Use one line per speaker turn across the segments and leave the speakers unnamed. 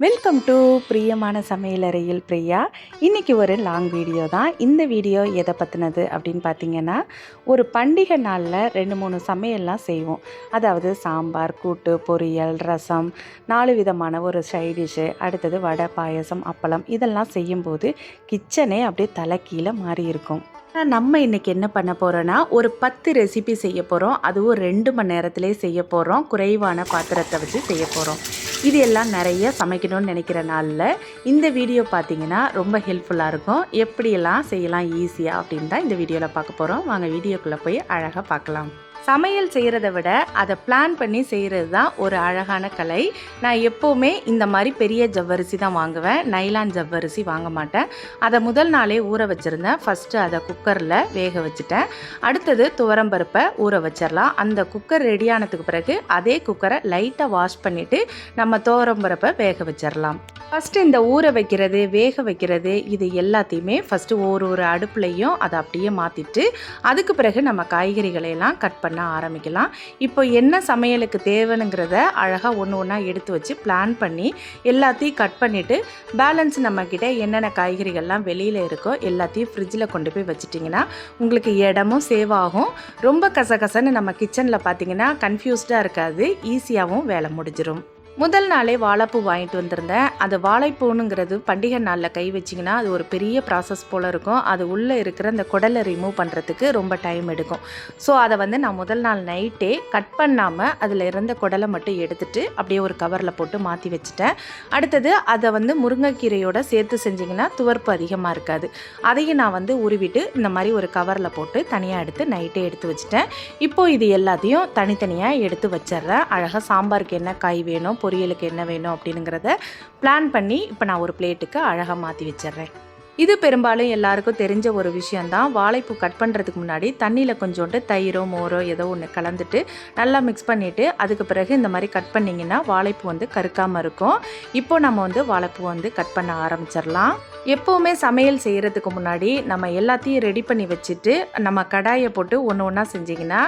Welcome to பிரியமான சமையலறையில் பிரியா. இன்றைக்கி ஒரு லாங் வீடியோ தான். இந்த வீடியோ எதை பற்றினது அப்படின்னு பார்த்தீங்கன்னா ஒரு பண்டிகை நாளில் ரெண்டு மூணு சமையல்லாம் செய்வோம். அதாவது சாம்பார் கூட்டு பொரியல் ரசம் நாலு விதமான ஒரு சைடிஷ்ஷு அடுத்தது வடை பாயசம் அப்பளம் இதெல்லாம் செய்யும்போது கிச்சனே அப்படியே தலைக்கீழே மாறி இருக்கும். ஆனா, நம்ம இன்னைக்கு என்ன பண்ண போகிறோன்னா ஒரு பத்து ரெசிபி செய்ய போகிறோம் அதுவும் ரெண்டு மணி நேரத்திலே செய்ய போகிறோம் குறைவான பாத்திரத்தை வச்சு செய்ய போகிறோம் இது எல்லாம் நிறைய சமைக்கணும்னு நினைக்கிற நாளில் இந்த வீடியோ பார்த்தீங்கன்னா ரொம்ப ஹெல்ப்ஃபுல்லாக இருக்கும். எப்படியெல்லாம் செய்யலாம் ஈஸியாக அப்படின்னு தான் இந்த வீடியோவில் பார்க்க போகிறோம் வாங்க வீடியோக்குள்ளே போய் அழகாக பார்க்கலாம். சமையல் செய்கிறத விட அதை பிளான் பண்ணி செய்கிறது தான் ஒரு அழகான கலை. நான் எப்போவுமே இந்த மாதிரி பெரிய ஜவ்வரிசி தான் வாங்குவேன். நைலான் ஜவ்வரிசி வாங்க மாட்டேன். அதை முதல் நாளே ஊற வச்சுருந்தேன். ஃபஸ்ட்டு அதை குக்கரில் வேக வச்சுட்டேன். அடுத்தது துவரம்பருப்பை ஊற வச்சிடலாம் அந்த குக்கர் ரெடியானதுக்கு பிறகு அதே குக்கரை லைட்டாக வாஷ் பண்ணிவிட்டு நம்ம துவரம்பருப்பை வேக வச்சிடலாம் ஃபஸ்ட்டு இந்த ஊற வைக்கிறது வேக வைக்கிறது இது எல்லாத்தையுமே ஃபஸ்ட்டு ஒரு ஒரு அடுப்புலையும் அதை அப்படியே மாற்றிட்டு அதுக்கு பிறகு நம்ம காய்கறிகளையெல்லாம் கட் பண்ணி ஆரம்பிக்கலாம். இப்போ என்ன சமையலுக்கு தேவைங்கிறத அழகாக ஒன்று ஒன்றா எடுத்து வச்சு பிளான் பண்ணி எல்லாத்தையும் கட் பண்ணிவிட்டு பேலன்ஸ் நம்மக்கிட்ட என்னென்ன காய்கறிகள்லாம் வெளியில் இருக்கோ எல்லாத்தையும் ஃப்ரிட்ஜில் கொண்டு போய் வச்சுட்டிங்கன்னா உங்களுக்கு இடமும் சேவ் ஆகும். ரொம்ப கசகசன்னு நம்ம கிச்சனில் பார்த்தீங்கன்னா கன்ஃபியூஸ்டாக இருக்காது. ஈஸியாகவும் வேலை முடிஞ்சிடும் முதல் நாளே வாழைப்பூ வாங்கிட்டு வந்திருந்தேன். அது வாழைப்பூனுங்கிறது பண்டிகை நாளில் கை வச்சிங்கன்னா அது ஒரு பெரிய ப்ராசஸ் போல் இருக்கும். அது உள்ளே இருக்கிற அந்த குடலை ரிமூவ் பண்ணுறதுக்கு ரொம்ப டைம் எடுக்கும். ஸோ அதை வந்து நான் முதல் நாள் நைட்டே கட் பண்ணாமல் அதில் இருந்த குடலை மட்டும் எடுத்துட்டு அப்படியே ஒரு கவரில் போட்டு மாற்றி வச்சுட்டேன். அடுத்தது அதை வந்து முருங்கைக்கீரையோட சேர்த்து செஞ்சிங்கன்னா துவர்ப்பு அதிகமாக இருக்காது. அதையும் நான் வந்து உருவிட்டு இந்த மாதிரி ஒரு கவரில் போட்டு தனியாக எடுத்து நைட்டே எடுத்து வச்சுட்டேன். இப்போது இது எல்லாத்தையும் தனித்தனியாக எடுத்து வச்சிடுறேன். அழகாக சாம்பாருக்கு என்ன காய் வேணும் பொரியலுக்கு என்ன வேணும் அப்படிங்கிறத பிளான் பண்ணி இப்போ நான் ஒரு பிளேட்டுக்கு அழகாக மாற்றி வச்சிட்றேன். இது பெரும்பாலும் எல்லாருக்கும் தெரிஞ்ச ஒரு விஷயந்தான் வாழைப்பூ கட் பண்ணுறதுக்கு முன்னாடி தண்ணியில் கொஞ்சோண்டு தயிரோ மோரோ ஏதோ ஒன்று கலந்துட்டு நல்லா மிக்ஸ் பண்ணிவிட்டு அதுக்கு பிறகு இந்த மாதிரி கட் பண்ணிங்கன்னா வாழைப்பூ வந்து கருக்காமல் இருக்கும். இப்போ நம்ம வந்து வாழைப்பூ வந்து கட் பண்ண ஆரம்பிச்சிடலாம். எப்போவுமே சமையல் செய்கிறதுக்கு முன்னாடி நம்ம எல்லாத்தையும் ரெடி பண்ணி வச்சுட்டு நம்ம கடாயை போட்டு ஒன்று ஒன்றா செஞ்சிங்கன்னா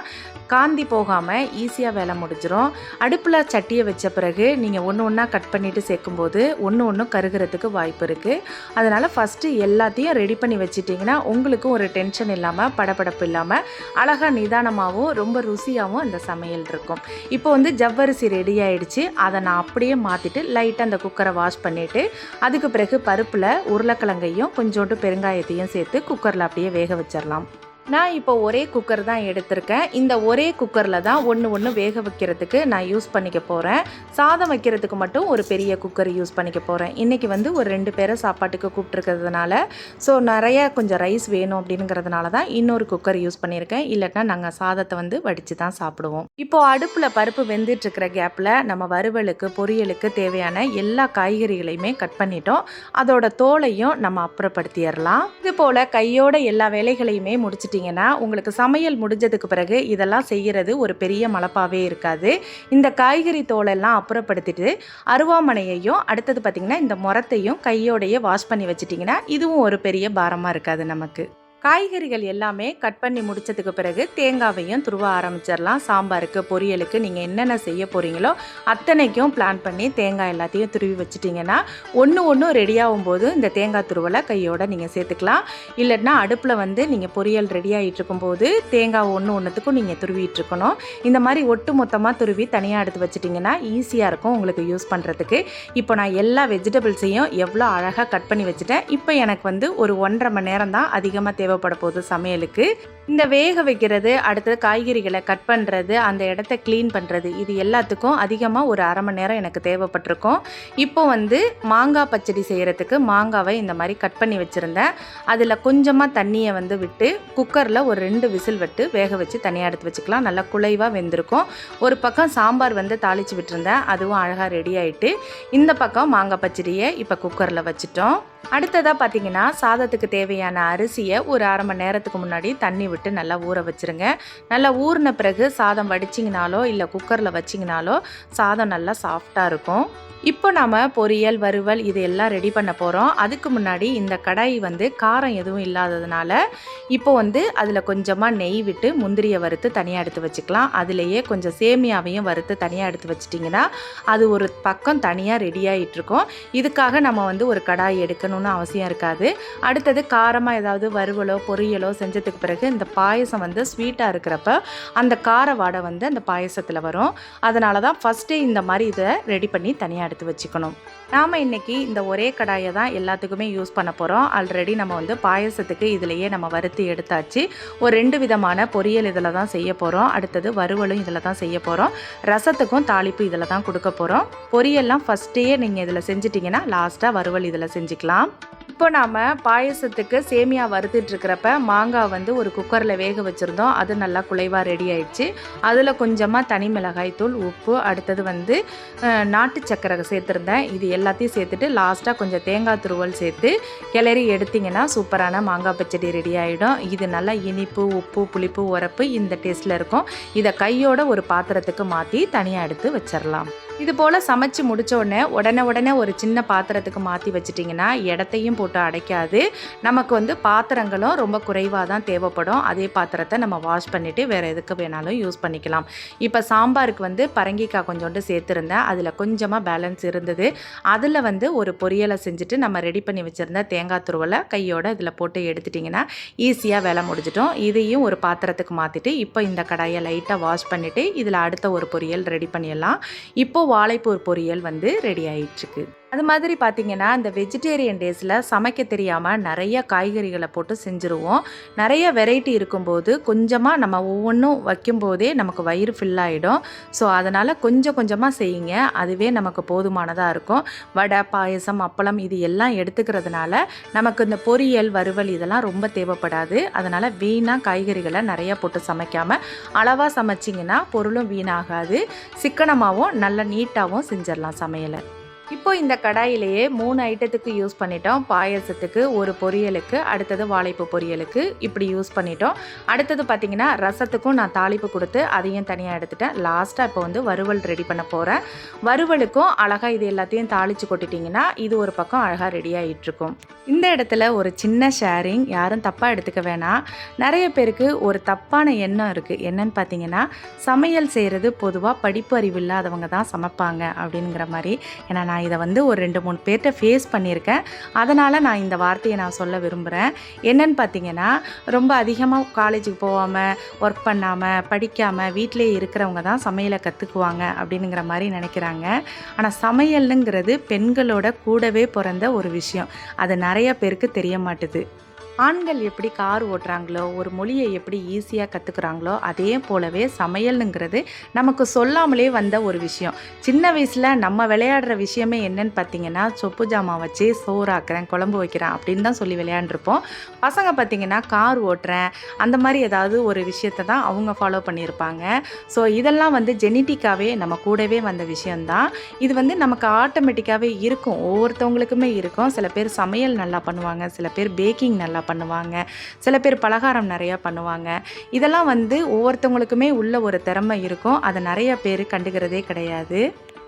காந்தி போகாமல் ஈஸியாக வேலை முடிஞ்சிடும் அடுப்பில் சட்டியை வச்ச பிறகு நீங்கள் ஒன்று ஒன்றா கட் பண்ணிவிட்டு சேர்க்கும்போது ஒன்று ஒன்று கருகிறதுக்கு வாய்ப்பு இருக்குது அதனால் ஃபஸ்ட்டு எல்லாத்தையும் ரெடி பண்ணி வச்சிட்டிங்கன்னா உங்களுக்கும் ஒரு டென்ஷன் இல்லாமல் படபடப்பு இல்லாமல் அழகாக நிதானமாகவும் ரொம்ப ருசியாகவும் அந்த சமையல் இருக்கும். இப்போ வந்து ஜவ்வரிசி ரெடி ஆகிடுச்சு அதை நான் அப்படியே மாற்றிட்டு லைட்டாக அந்த குக்கரை வாஷ் பண்ணிவிட்டு அதுக்கு பிறகு பருப்பில் உருளைக்கிழங்கையும் கொஞ்சோண்டு பெருங்காயத்தையும் சேர்த்து குக்கரில் அப்படியே வேக வச்சிடலாம் நான் இப்போ ஒரே குக்கர் தான் எடுத்திருக்கேன். இந்த ஒரே குக்கரில் தான் ஒன்று ஒன்று வேக வைக்கிறதுக்கு நான் யூஸ் பண்ணிக்க போகிறேன் சாதம் வைக்கிறதுக்கு மட்டும் ஒரு பெரிய குக்கர் யூஸ் பண்ணிக்க போகிறேன் இன்றைக்கி வந்து ஒரு ரெண்டு பேரை சாப்பாட்டுக்கு கூப்பிட்ருக்கிறதுனால ஸோ நிறைய கொஞ்சம் ரைஸ் வேணும் அப்படிங்கிறதுனால தான் இன்னொரு குக்கர் யூஸ் பண்ணியிருக்கேன். இல்லைன்னா நாங்கள் சாதத்தை வந்து வடித்து தான் சாப்பிடுவோம். இப்போது அடுப்பில் பருப்பு வெந்துட்டுருக்கிற கேப்பில் நம்ம வறுவலுக்கு பொரியலுக்கு தேவையான எல்லா காய்கறிகளையுமே கட் பண்ணிட்டோம். அதோட தோலையும் நம்ம அப்புறப்படுத்திடலாம். இது போல் கையோட எல்லா வேலைகளையுமே முடிச்சுட்டு பார்த்தீங்கன்னா உங்களுக்கு சமையல் முடிஞ்சதுக்கு பிறகு இதெல்லாம் செய்கிறது ஒரு பெரிய மலப்பாகவே இருக்காது. இந்த காய்கறி தோலெல்லாம் அப்புறப்படுத்திட்டு அருவாமனையையும் அடுத்தது பார்த்திங்கன்னா இந்த முரத்தையும் கையோடையே வாஷ் பண்ணி வச்சிட்டிங்கன்னா இதுவும் ஒரு பெரிய பாரமாக இருக்காது நமக்கு. காய்கறிகள் எல்லாமே கட் பண்ணி முடிச்சதுக்கு பிறகு தேங்காவையும் துருவ ஆரம்பிச்சிடலாம். சாம்பாருக்கு பொரியலுக்கு நீங்கள் என்னென்ன செய்ய போகிறீங்களோ அத்தனைக்கும் பிளான் பண்ணி தேங்காய் எல்லாத்தையும் துருவி வச்சுட்டிங்கன்னா ஒன்று ஒன்று ரெடியாகும் போது இந்த தேங்காய் துருவலை கையோடு நீங்கள் சேர்த்துக்கலாம். இல்லைன்னா அடுப்பில் வந்து நீங்கள் பொரியல் ரெடி ஆகிட்டு இருக்கும்போது தேங்காய் ஒன்று ஒன்றுத்துக்கும் நீங்கள் துருவிட்டு இருக்கணும். இந்த மாதிரி ஒட்டு மொத்தமாக துருவி தனியாக எடுத்து வச்சிட்டிங்கன்னா ஈஸியாக இருக்கும் உங்களுக்கு யூஸ் பண்ணுறதுக்கு இப்போ நான் எல்லா வெஜிடபிள்ஸையும் எவ்வளோ அழகாக கட் பண்ணி வச்சுட்டேன். இப்போ எனக்கு வந்து ஒரு ஒன்றரை மணி நேரம் தான் அதிகமாக தேவைப்பட போகுது சமையலுக்கு. இந்த வேக வைக்கிறது அடுத்தது காய்கறிகளை கட் பண்ணுறது அந்த இடத்த க்ளீன் பண்ணுறது இது எல்லாத்துக்கும் அதிகமாக ஒரு அரை மணி நேரம் எனக்கு தேவைப்பட்டிருக்கும். இப்போ வந்து மாங்காய் பச்சடி செய்கிறதுக்கு மாங்காவை இந்த மாதிரி கட் பண்ணி வச்சுருந்தேன். அதில் கொஞ்சமாக தண்ணியை வந்து விட்டு குக்கரில் ஒரு ரெண்டு விசில் விட்டு வேக வச்சு தனியாக எடுத்து வச்சுக்கலாம். நல்லா குலைவாக வெந்திருக்கும். ஒரு பக்கம் சாம்பார் வந்து தாளித்து விட்டுருந்தேன். அதுவும் அழகாக ரெடி ஆகிட்டு இந்த பக்கம் மாங்காய் பச்சடியை இப்போ குக்கரில் வச்சுட்டோம். அடுத்ததாக பார்த்தீங்கன்னா சாதத்துக்கு தேவையான அரிசியை ஒரு அரை மணி நேரத்துக்கு முன்னாடி தண்ணி விட்டு நல்லா ஊற வச்சுருங்க. நல்லா ஊறின பிறகு சாதம் வடிச்சிங்கனாலோ இல்லை குக்கரில் வச்சிங்கனாலோ சாதம் நல்லா சாஃப்டாக இருக்கும். இப்போ நாம் பொரியல் வறுவல் இது எல்லாம் ரெடி பண்ண போகிறோம் அதுக்கு முன்னாடி இந்த கடாய் வந்து காரம் எதுவும் இல்லாததுனால இப்போ வந்து அதில் கொஞ்சமாக நெய் விட்டு முந்திரியை வறுத்து தனியாக எடுத்து வச்சுக்கலாம். அதுலேயே கொஞ்சம் சேமியாவையும் வறுத்து தனியாக எடுத்து வச்சிட்டிங்கன்னா அது ஒரு பக்கம் தனியாக ரெடி ஆகிட்டுருக்கோம் இதுக்காக நம்ம வந்து ஒரு கடாய் எடுக்கணும். எடுக்கணும்னு அவசியம் இருக்காது. அடுத்தது காரமாக ஏதாவது வறுவலோ பொரியலோ செஞ்சதுக்கு பிறகு இந்த பாயசம் வந்து ஸ்வீட்டாக இருக்கிறப்ப அந்த கார வாடை வந்து அந்த பாயசத்தில் வரும். அதனால தான் ஃபஸ்ட்டு இந்த மாதிரி இதை ரெடி பண்ணி தனியாக எடுத்து வச்சுக்கணும். நாம் இன்றைக்கி இந்த ஒரே கடாயை தான் எல்லாத்துக்குமே யூஸ் பண்ண போகிறோம் ஆல்ரெடி நம்ம வந்து பாயசத்துக்கு இதிலையே நம்ம வறுத்து எடுத்தாச்சு. ஒரு ரெண்டு விதமான பொரியல் இதில் தான் செய்ய போகிறோம் அடுத்தது வறுவலும் இதில் தான் செய்ய போகிறோம் ரசத்துக்கும் தாளிப்பு இதில் தான் கொடுக்க போகிறோம் பொரியல்லாம் ஃபஸ்ட்டே நீங்கள் இதில் செஞ்சிட்டிங்கன்னா லாஸ்ட்டாக வறுவல் இதில் செஞ்சுக்கலாம். இப்போ நாம் பாயசத்துக்கு சேமியா வறுத்துட்ருக்கிறப்ப மாங்காய் வந்து ஒரு குக்கரில் வேக வச்சுருந்தோம். அது நல்லா குலைவாக ரெடி ஆயிடுச்சு. அதில் கொஞ்சமாக தனி மிளகாய் தூள் உப்பு அடுத்தது வந்து நாட்டு சக்கரை சேர்த்துருந்தேன். இது எல்லாத்தையும் சேர்த்துட்டு லாஸ்ட்டாக கொஞ்சம் தேங்காய் துருவல் சேர்த்து கிளறி எடுத்திங்கன்னா சூப்பரான மாங்காய் பச்சடி ரெடி ஆகிடும் இது நல்லா இனிப்பு உப்பு புளிப்பு உரப்பு இந்த டேஸ்ட்டில் இருக்கும். இதை கையோட ஒரு பாத்திரத்துக்கு மாற்றி தனியாக எடுத்து வச்சிடலாம் இது போல் சமைச்சு முடித்த உடனே உடனே உடனே ஒரு சின்ன பாத்திரத்துக்கு மாற்றி வச்சிட்டிங்கன்னா இடத்தையும் போட்டு அடைக்காது. நமக்கு வந்து பாத்திரங்களும் ரொம்ப குறைவாக தான் தேவைப்படும். அதே பாத்திரத்தை நம்ம வாஷ் பண்ணிவிட்டு வேறு எதுக்கு வேணாலும் யூஸ் பண்ணிக்கலாம். இப்போ சாம்பாருக்கு வந்து பரங்கிக்காய் கொஞ்சோண்டு சேர்த்துருந்தேன். அதில் கொஞ்சமாக பேலன்ஸ் இருந்தது. அதில் வந்து ஒரு பொரியலை செஞ்சுட்டு நம்ம ரெடி பண்ணி வச்சுருந்த தேங்காய் துருவலை கையோடு இதில் போட்டு எடுத்துட்டிங்கன்னா ஈஸியாக வேலை முடிஞ்சிட்டோம் இதையும் ஒரு பாத்திரத்துக்கு மாற்றிட்டு இப்போ இந்த கடாயை லைட்டாக வாஷ் பண்ணிவிட்டு இதில் அடுத்த ஒரு பொரியல் ரெடி பண்ணிடலாம். இப்போ வாழைப்பூர் பொரியல் வந்து ரெடி ஆயிடுச்சுக்கு அது மாதிரி பார்த்தீங்கன்னா இந்த வெஜிடேரியன் டேஸில் சமைக்க தெரியாமல் நிறைய காய்கறிகளை போட்டு செஞ்சுருவோம். நிறைய வெரைட்டி இருக்கும்போது கொஞ்சமாக நம்ம ஒவ்வொன்றும் வைக்கும்போதே நமக்கு வயிறு ஃபில் ஆகிடும் ஸோ அதனால் கொஞ்சம் கொஞ்சமாக செய்யுங்க. அதுவே நமக்கு போதுமானதாக இருக்கும். வடை பாயசம் அப்பளம் இது எல்லாம் எடுத்துக்கிறதுனால நமக்கு இந்த பொரியல் வறுவல் இதெல்லாம் ரொம்ப தேவைப்படாது. அதனால் வீணாக காய்கறிகளை நிறைய போட்டு சமைக்காமல் அளவாக சமைச்சிங்கன்னா பொருளும் வீணாகாது. சிக்கனமாகவும் நல்ல நீட்டாகவும் செஞ்சிடலாம் சமையலை. இப்போ இந்த கடாயிலேயே மூணு ஐட்டத்துக்கு யூஸ் பண்ணிட்டோம். பாயசத்துக்கு ஒரு பொரியலுக்கு அடுத்தது வாழைப்பு பொரியலுக்கு இப்படி யூஸ் பண்ணிட்டோம். அடுத்தது பார்த்தீங்கன்னா ரசத்துக்கும் நான் தாளிப்பு கொடுத்து அதையும் தனியாக எடுத்துட்டேன். லாஸ்ட்டாக இப்போ வந்து வறுவல் ரெடி பண்ண போகிறேன் வறுவலுக்கும் அழகாக இது எல்லாத்தையும் தாளித்து கொட்டிட்டிங்கன்னா இது ஒரு பக்கம் அழகாக ரெடி ஆகிட்டுருக்கும் இந்த இடத்துல ஒரு சின்ன ஷேரிங் யாரும் தப்பாக எடுத்துக்க வேணாம். நிறைய பேருக்கு ஒரு தப்பான எண்ணம் இருக்குது என்னன்னு பார்த்தீங்கன்னா சமையல் செய்கிறது பொதுவாக படிப்பு அறிவு இல்லாதவங்க தான் சமைப்பாங்க அப்படிங்கிற மாதிரி. ஏன்னா நான் நான் இதை வந்து ஒரு ரெண்டு மூணு பேர்கிட்ட ஃபேஸ் பண்ணியிருக்கேன். அதனால் நான் இந்த வார்த்தையை நான் சொல்ல விரும்புகிறேன் என்னன்னு பார்த்தீங்கன்னா ரொம்ப அதிகமாக காலேஜுக்கு போகாமல் ஒர்க் பண்ணாமல் படிக்காமல் வீட்டிலே இருக்கிறவங்க தான் சமையலை கற்றுக்குவாங்க அப்படிங்கிற மாதிரி நினைக்கிறாங்க. ஆனால் சமையலுங்கிறது பெண்களோட கூடவே பிறந்த ஒரு விஷயம். அது நிறைய பேருக்கு தெரிய மாட்டுது. ஆண்கள் எப்படி கார் ஓட்டுறாங்களோ ஒரு மொழியை எப்படி ஈஸியாக கற்றுக்குறாங்களோ அதே போலவே சமையல்னுங்கிறது நமக்கு சொல்லாமலே வந்த ஒரு விஷயம். சின்ன வயசில் நம்ம விளையாடுற விஷயமே என்னன்னு பார்த்தீங்கன்னா சொப்பு ஜாமான் வச்சு சோறாக்குறேன் குழம்பு வைக்கிறேன் அப்படின்னு தான் சொல்லி விளையாண்டுருப்போம். பசங்க பார்த்தீங்கன்னா கார் ஓட்டுறேன் அந்த மாதிரி ஏதாவது ஒரு விஷயத்தை தான் அவங்க ஃபாலோ பண்ணியிருப்பாங்க. ஸோ இதெல்லாம் வந்து ஜெனட்டிக்காகவே நம்ம கூடவே வந்த விஷயந்தான் இது வந்து நமக்கு ஆட்டோமேட்டிக்காகவே இருக்கும். ஒவ்வொருத்தவங்களுக்குமே இருக்கும். சில பேர் சமையல் நல்லா பண்ணுவாங்க சில பேர் பேக்கிங் நல்லா பண்ணுவாங்க. சில பேர் பலகாரம் நிறையா பண்ணுவாங்க. இதெல்லாம் வந்து ஒவ்வொருத்தவங்களுக்குமே உள்ள ஒரு திறமை இருக்கும். அதை நிறைய பேர் கண்டுக்கிறதே கிடையாது.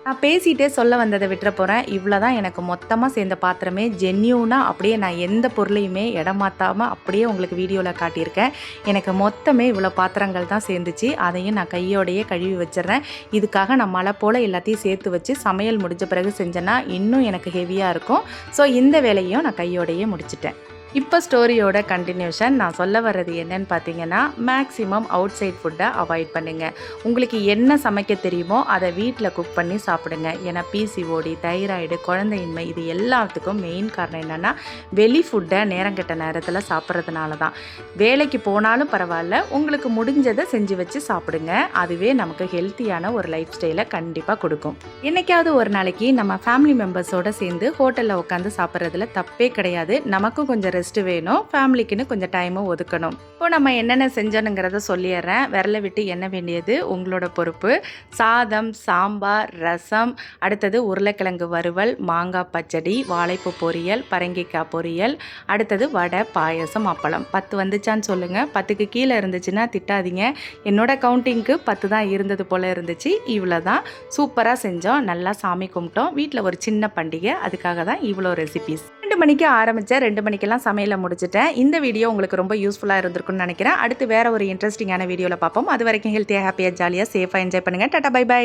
நான் பேசிகிட்டே சொல்ல வந்ததை விட்டுற போகிறேன் இவ்வளோ தான் எனக்கு மொத்தமாக சேர்ந்த பாத்திரமே. ஜென்யூனாக அப்படியே நான் எந்த பொருளையுமே இடமாத்தாமல் அப்படியே உங்களுக்கு வீடியோவில் காட்டியிருக்கேன். எனக்கு மொத்தமே இவ்வளோ பாத்திரங்கள் தான் சேர்ந்துச்சு. அதையும் நான் கையோடையே கழுவி வச்சிடுறேன். இதுக்காக நான் மழை போல் எல்லாத்தையும் சேர்த்து வச்சு சமையல் முடிஞ்ச பிறகு செஞ்சேன்னா இன்னும் எனக்கு ஹெவியாக இருக்கும். ஸோ இந்த வேலையும் நான் கையோடையே முடிச்சிட்டேன். இப்போ ஸ்டோரியோட கண்டினியூஷன் நான் சொல்ல வர்றது என்னன்னு பார்த்தீங்கன்னா மேக்ஸிமம் அவுட் சைட் ஃபுட்டை அவாய்ட் பண்ணுங்கள் உங்களுக்கு என்ன சமைக்க தெரியுமோ அதை வீட்டில் குக் பண்ணி சாப்பிடுங்க. ஏன்னா பிசிஓடி தைராய்டு குழந்தையின்மை இது எல்லாத்துக்கும் மெயின் காரணம் என்னென்னா வெளி ஃபுட்டை நேரங்கெட்ட நேரத்தில் சாப்பிட்றதுனால தான். வேலைக்கு போனாலும் பரவாயில்ல உங்களுக்கு முடிஞ்சதை செஞ்சு வச்சு சாப்பிடுங்க. அதுவே நமக்கு ஹெல்த்தியான ஒரு லைஃப் ஸ்டைலை கண்டிப்பாக கொடுக்கும். என்றைக்காவது ஒரு நாளைக்கு நம்ம ஃபேமிலி மெம்பர்ஸோடு சேர்ந்து ஹோட்டலில் உட்காந்து சாப்பிட்றதுல தப்பே கிடையாது. நமக்கும் கொஞ்சம் ரெஸ்ட்டு வேணும் ஃபேமிலிக்குன்னு கொஞ்சம் டைமும் ஒதுக்கணும். இப்போ நம்ம என்னென்ன செஞ்சோனுங்கிறத சொல்லிடுறேன். விரல விட்டு எண்ண வேண்டியது? உங்களோட பொறுப்பு. சாதம் சாம்பார் ரசம். அடுத்தது உருளைக்கிழங்கு வறுவல் மாங்காய் பச்சடி வாழைப்பூ பொரியல் பரங்கிக்காய் பொரியல். அடுத்தது வடை பாயசம் அப்பளம். பத்து வந்துச்சான்னு சொல்லுங்கள் பத்துக்கு கீழே இருந்துச்சுன்னா திட்டாதீங்க. என்னோட கவுண்டிங்க்கு பத்து தான் இருந்தது போல் இருந்துச்சு. இவ்வளோ தான் சூப்பராக செஞ்சோம். நல்லா சாமி கும்பிட்டோம். வீட்டில் ஒரு சின்ன பண்டிகை. அதுக்காக தான் இவ்வளோ ரெசிபிஸ் ரெண்டு மணிக்கு ஆரம்பித்தேன் ரெண்டு மணிக்கெல்லாம் சமையலை முடிச்சிட்டேன். இந்த வீடியோ உங்களுக்கு ரொம்ப யூஸ்ஃபுல்லாக இருந்திருக்கும்னு நினைக்கிறேன். அடுத்து வேற ஒரு இன்ட்ரெஸ்டிங்கான வீடியோவில் பார்ப்போம். அது வரைக்கும் ஹெல்த்தியாக ஹாப்பியாக ஜாலியாக சேஃபாக என்ஜாய் பண்ணுங்கள் டாட்டா பை பை